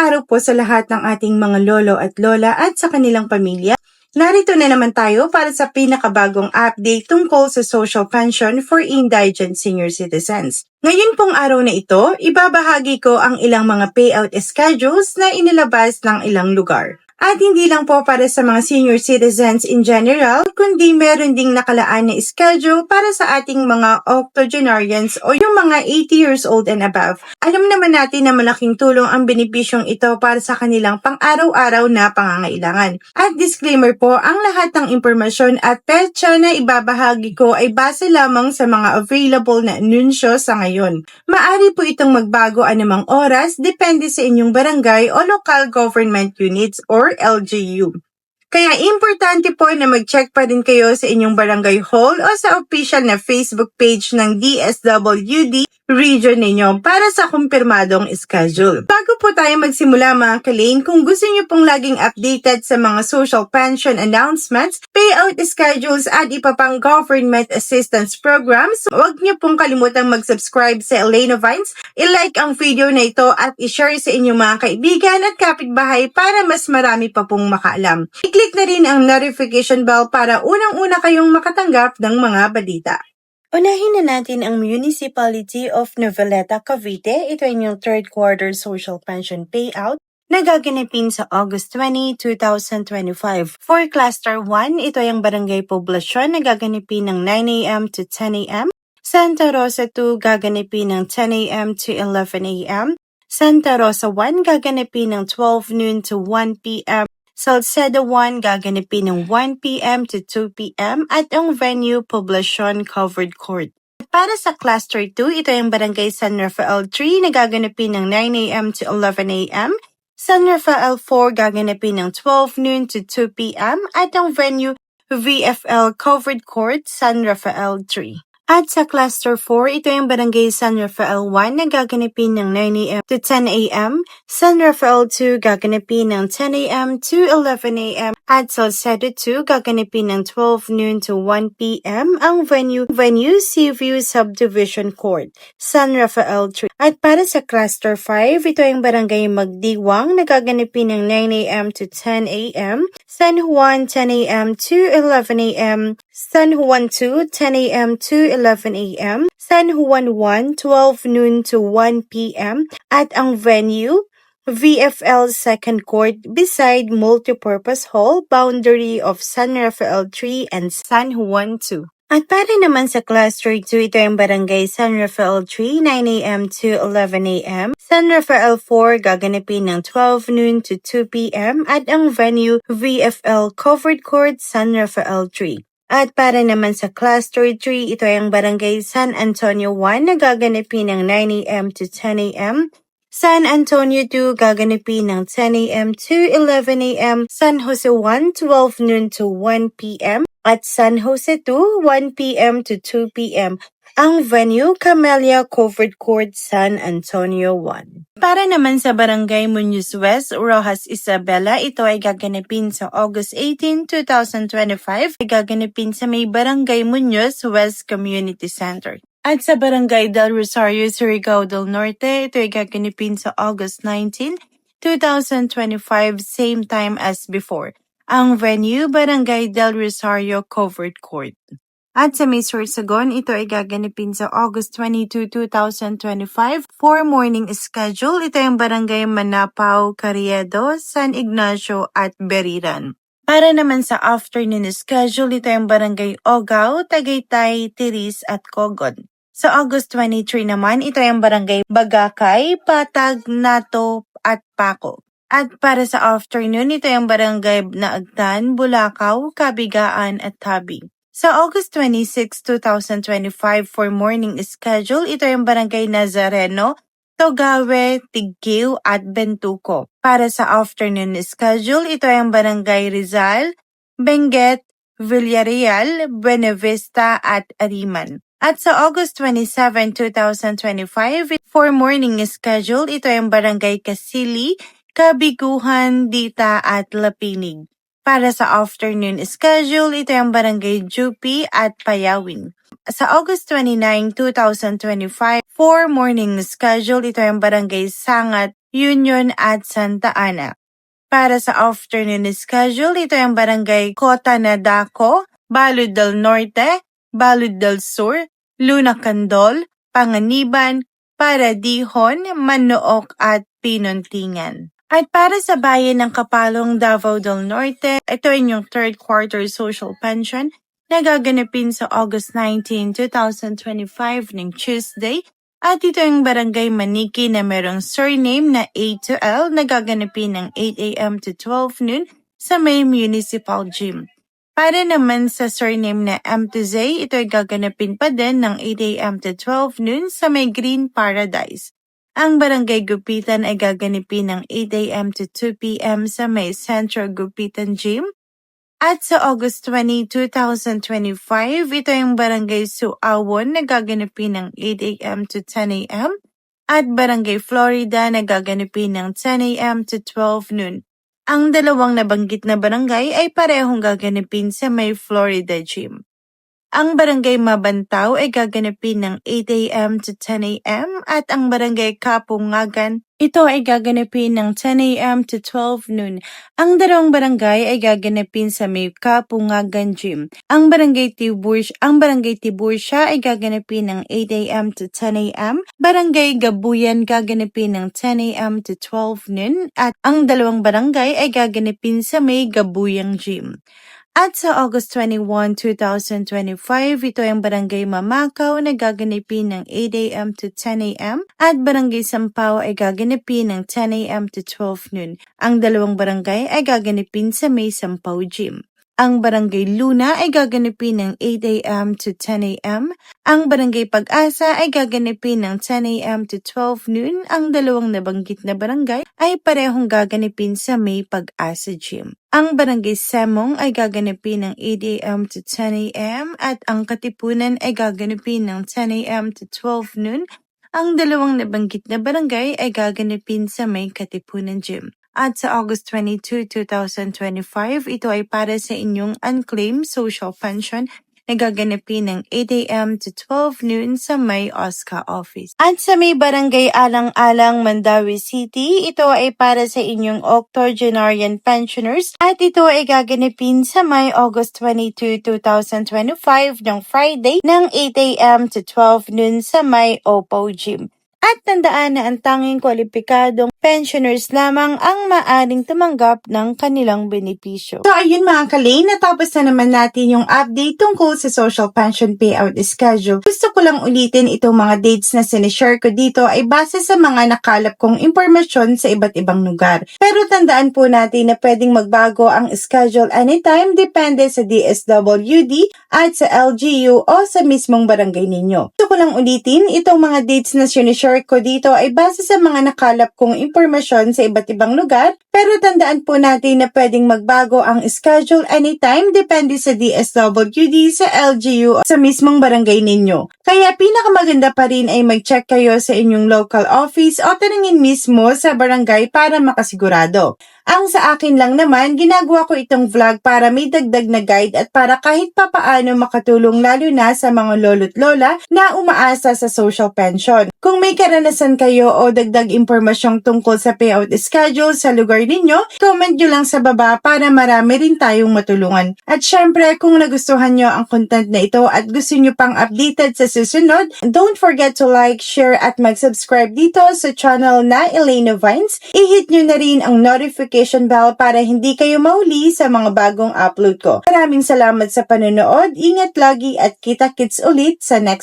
araw po sa lahat ng ating mga lolo at lola at sa kanilang pamilya. Narito na naman tayo para sa pinakabagong update tungkol sa social pension for indigent senior citizens. Ngayon pong araw na ito, ibabahagi ko ang ilang mga payout schedules na inilabas ng ilang lugar. At hindi lang po para sa mga senior citizens in general, kundi meron ding nakalaan na schedule para sa ating mga octogenarians o yung mga 80 years old and above. Alam naman natin na malaking tulong ang benepisyong ito para sa kanilang pang-araw-araw na pangangailangan. At disclaimer po, ang lahat ng impormasyon at petsa na ibabahagi ko ay base lamang sa mga available na anunsyo sa ngayon. Maari po itong magbago anumang oras depende sa inyong barangay o local government units or LGU. Kaya importante po na mag-check pa rin kayo sa inyong barangay hall o sa official na Facebook page ng DSWD region ninyo para sa kumpirmadong schedule. Bago po tayo magsimula mga kalane, kung gusto niyo pong laging updated sa mga social pension announcements, payout schedules at iba pang government assistance programs, huwag niyo pong kalimutang mag-subscribe sa Elena Vines, i-like ang video na ito at i-share sa inyong mga kaibigan at kapitbahay para mas marami pa pong makaalam. I-click na rin ang notification bell para unang-una kayong makatanggap ng mga balita. Unahin na natin ang Municipality of Noveleta, Cavite. Ito ay yung third quarter social pension payout na gaganapin sa August 20, 2025. For Cluster 1, ito ay ang barangay poblasyon na gaganapin ng 9 a.m. to 10 a.m. Santa Rosa 2 gaganapin ng 10 a.m. to 11 a.m. Santa Rosa 1 gaganapin ng 12 noon to 1 p.m. Salcedo 1 gaganapin ng 1 p.m. to 2 p.m. at ang venue Poblacion Covered Court. Para sa Cluster 2, ito yung Barangay San Rafael 3 na gaganapin ng 9 a.m. to 11 a.m. San Rafael 4 gaganapin ng 12 noon to 2 p.m. at ang venue VFL Covered Court San Rafael 3. At sa Cluster 4, ito yung Barangay San Rafael 1 na gaganapin ng 9 a.m. to 10 a.m. San Rafael 2 gaganapin ng 10 a.m. to 11 a.m. At Salcedo 2 gaganapin ng 12 noon to 1 p.m. Ang venue, venue Seaview Subdivision Court, San Rafael 3. At para sa Cluster 5, ito yung Barangay Magdiwang na gaganapin ng 9 a.m. to 10 a.m. San Juan 10 a.m. to 11 a.m. San Juan 2 10 a.m. to 11 a.m. San Juan 1 12 noon to 1 p.m. At ang venue VFL Second Court beside Multipurpose Hall, boundary of San Rafael 3 and San Juan 2. At para naman sa Cluster 2, ito yung Barangay San Rafael 3, 9 a.m. to 11 a.m. San Rafael 4, gaganapin ng 12 noon to 2 p.m. At ang venue, VFL Covered Court, San Rafael 3. At para naman sa Cluster 3, ito yung Barangay San Antonio 1 na gaganapin ng 9 a.m. to 10 a.m. San Antonio 2 gaganapin ng 10 a.m. to 11 a.m. San Jose 1 12 noon to 1 p.m. At San Jose 2 1 p.m. to 2 p.m. Ang venue, Camellia Covered Court, San Antonio 1. Para naman sa Barangay Muñoz West, Rojas Isabela, ito ay gaganapin sa August 18, 2025. Ay gaganapin sa may Barangay Muñoz West Community Center. At sa Barangay Del Rosario, Surigao del Norte, ito ay gaganapin sa August 19, 2025, same time as before. Ang venue, Barangay Del Rosario Covered Court. At sa May Sorsogon, ito ay gaganapin sa August 22, 2025 for morning schedule. Ito yung Barangay Manapao, Carriedo, San Ignacio at Beriran. Para naman sa afternoon schedule, ito yung Barangay Ogao, Tagaytay, Tiris at Cogon. Sa August 23 naman, ito yung Barangay Bagakay, Patag, Nato at Paco. At para sa afternoon, ito yung Barangay Naagtan, Bulacau, Kabigaan at Tabi. Sa August 26, 2025 for morning schedule, ito yung Barangay Nazareno, Togawe, Tigkiw at Bentuco. Para sa afternoon schedule, ito yung Barangay Rizal, Benguet, Villarreal, Buenavista at Ariman. At sa August 27, 2025, for morning schedule, ito yung Barangay Kasili, Kabiguhan, Dita at Lapinig. Para sa afternoon schedule, ito yung Barangay Jupi at Payawin. Sa August 29, 2025, for morning schedule, ito yung Barangay Sangat, Union at Santa Ana. Para sa afternoon schedule, ito ang barangay Cota Nadaco, Balud del Norte, Balud del Sur, Luna Candol, Panganiban, Paradihon, Manook at Pinuntingan. At para sa bayan ng Kapalong Davao del Norte, ito ay inyong third quarter social pension na gaganapin sa August 19, 2025 ng Tuesday. At ito yung barangay Maniki na merong surname na A to L na gaganapin ng 8 a.m. to 12 noon sa may municipal gym. Para naman sa surname na M to Z, ito ay gaganapin pa din ng 8 a.m. to 12 noon sa may Green Paradise. Ang barangay Gupitan ay gaganapin ng 8 a.m. to 2 p.m. sa may Central Gupitan Gym. At sa August 20, 2025, ito yung Barangay Suawon na gaganapin ng 8 a.m. to 10 a.m. at Barangay Florida na gaganapin ng 10 a.m. to 12 noon. Ang dalawang nabanggit na barangay ay parehong gaganapin sa may Florida Gym. Ang Barangay Mabantaw ay gaganapin ng 8 a.m. to 10 a.m. at ang Barangay Kapungagan ito ay gaganapin ng 10 a.m. to 12 noon. Ang dalawang barangay ay gaganapin sa may Kapungagan Gym. Ang Barangay Tiburcia, ang Barangay Tiburcia ay gaganapin ng 8 a.m. to 10 a.m. Barangay Gabuyan gaganapin ng 10 a.m. to 12 noon at ang dalawang barangay ay gaganapin sa may Gabuyang Gym. At sa August 21, 2025, ito ang Barangay Mamakaw na gaganapin ng 8 a.m. to 10 a.m. at Barangay Sampaw ay gaganapin ng 10 a.m. to 12 noon. Ang dalawang barangay ay gaganapin sa may Sampaw Gym. Ang Barangay Luna ay gaganapin ng 8 a.m. to 10 a.m. Ang Barangay Pag-asa ay gaganapin ng 10 a.m. to 12 noon. Ang dalawang nabanggit na barangay ay parehong gaganapin sa may Pag-asa Gym. Ang Barangay Semong ay gaganapin ng 8 a.m. to 10 a.m. at ang Katipunan ay gaganapin ng 10 a.m. to 12 noon. Ang dalawang nabanggit na barangay ay gaganapin sa may Katipunan Gym. At sa August 22, 2025, ito ay para sa inyong unclaimed social pension na gaganapin ng 8 a.m. to 12 noon sa may OSCA office. At sa may barangay Alang-Alang, Mandawi City, ito ay para sa inyong octogenarian pensioners at ito ay gaganapin sa may August 22, 2025 ng Friday ng 8 a.m. to 12 noon sa may Oppo Gym. At tandaan na ang tanging kwalipikadong pensioners lamang ang maaring tumanggap ng kanilang benepisyo. So ayun mga kalay, natapos na naman natin yung update tungkol sa social pension payout schedule. Gusto ko lang ulitin itong mga dates na sinishare ko dito ay base sa mga nakalap kong impormasyon sa iba't ibang lugar. Pero tandaan po natin na pwedeng magbago ang schedule anytime depende sa DSWD at sa LGU o sa mismong barangay ninyo. Gusto ko lang ulitin, itong mga dates na sinishare ko dito ay base sa mga nakalap kong impormasyon sa iba't ibang lugar, pero tandaan po natin na pwedeng magbago ang schedule anytime depende sa DSWD, sa LGU, sa mismong barangay ninyo. Kaya pinakamaganda pa rin ay mag-check kayo sa inyong local office o tanungin mismo sa barangay para makasigurado. Ang sa akin lang naman, ginagawa ko itong vlog para may dagdag na guide at para kahit papaano makatulong lalo na sa mga lolo't lola na umaasa sa social pension. Kung may karanasan kayo o dagdag impormasyong tungkol sa payout schedule sa lugar ninyo, comment nyo lang sa baba para marami rin tayong matulungan. At syempre, kung nagustuhan nyo ang content na ito at gusto nyo pang updated sa susunod, don't forget to like, share at mag-subscribe dito sa channel na Elena Vines. I-hit nyo na rin ang notification bell para hindi kayo mauli sa mga bagong upload ko. Maraming salamat sa panonood, ingat lagi at kita-kits ulit sa next